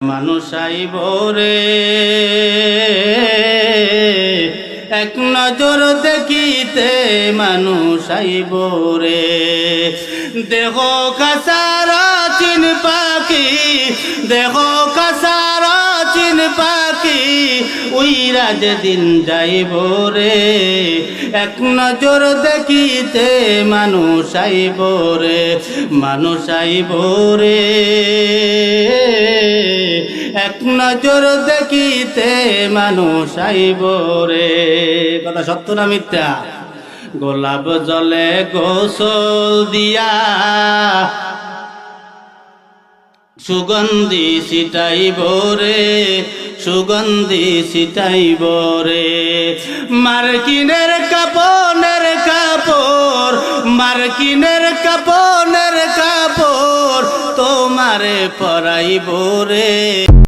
মানুষ আইব এক নজর দেখিতে মানুষ আইব দেহ কাসার চিন পাখি, দেহ কাসার চিন পাখি, উইরা যেদিন যাইব রে। এক নজর দেখিতে মানুষ আইব রে, মানুষ এক নজর দেখিতে মানুষ আইব রে। কথা সত্য না মিথ্যা? গোলাপ জলে গোসল দিয়া সুগন্ধি সিটাইব রে, সুগন্ধি সিটাইব রে। মার্কিনের কাপনের কাপড়, মার্কিনের কাপনের কাপড় তোমারে পরাইব রে।